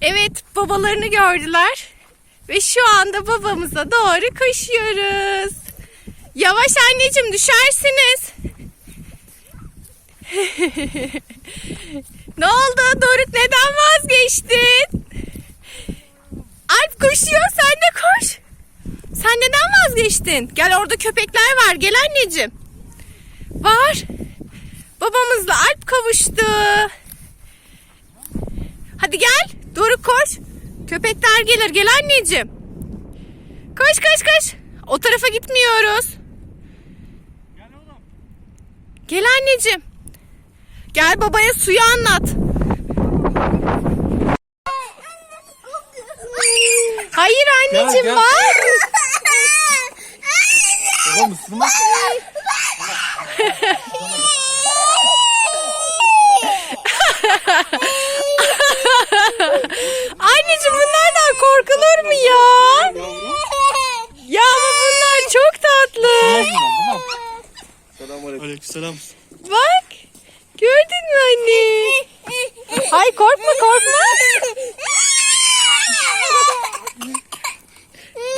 Evet babalarını gördüler. Ve şu anda babamıza doğru koşuyoruz. Yavaş anneciğim düşersiniz. ne oldu Doruk neden vazgeçtin? Alp koşuyor sen de koş. Sen neden vazgeçtin? Gel orada köpekler var gel anneciğim. Var. Babamızla Alp kavuştu. Hadi gel. Doruk koş. Köpekler gelir. Gel anneciğim. Koş koş koş. O tarafa gitmiyoruz. Gel anneciğim. Gel babaya suyu anlat. Hayır anneciğim gel. var. Babam ısırmaz. Aleykümselam. Bak. Gördün mü anne? Hay korkma korkma.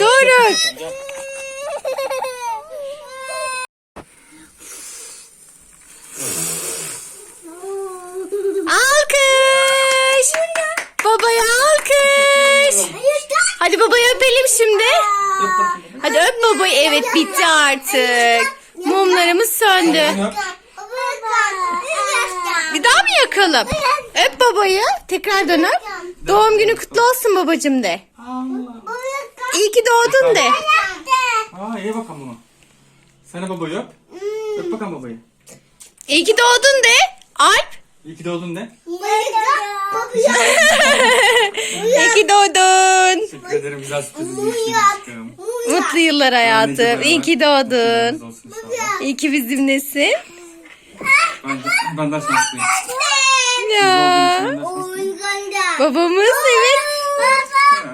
Doruk. Alkış. Babaya alkış. Hadi babayı öpelim şimdi. Hadi öp babayı. Evet bitti artık. Söndü. Bir daha mı yakalım? Öp babayı. Tekrardan öp. Doğum günü kutlu olsun babacım de. İyi ki doğdun de. Aa iyi bakalım bunu. De babayı öp. Öp bakalım babayı. İyi ki doğdun de. Alp. İyi ki doğdun de. İyi ki doğdun. Teşekkür ederim güzel sürprizin için aşkım. Mutlu yıllar hayatım. İyi ki doğdun. İyi ki bizimlesin. Ben, ben de şanslıyım. Ya. Babamız evet.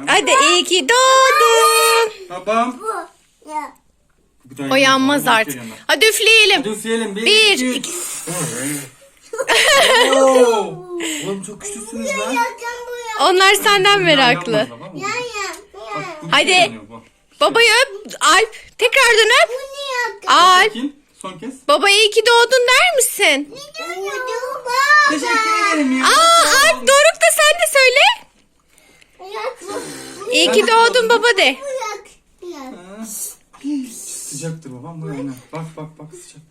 Hadi iyi ki doğdun. Babam. Bir daha O yanmaz artık. yanına. Hadi üfleyelim. Hadi üfleyelim. Bir, Bir, iki, iki. üç. Oo! Oğlum çok güçlüsünüz lan. Onlar senden meraklı. Yanmaz. Bak, bu bir Hadi. şey yanıyor, öp. Alp. Tekrardan öp. Alp. Bakayım, Son kez. Babaya iyi ki doğdun der misin? Teşekkür ederim ya. Aa Alp Doruk da sen de söyle. İyi ki doğdun baba de. Sıcaktır babam bu yana. Bak bak bak sıcak.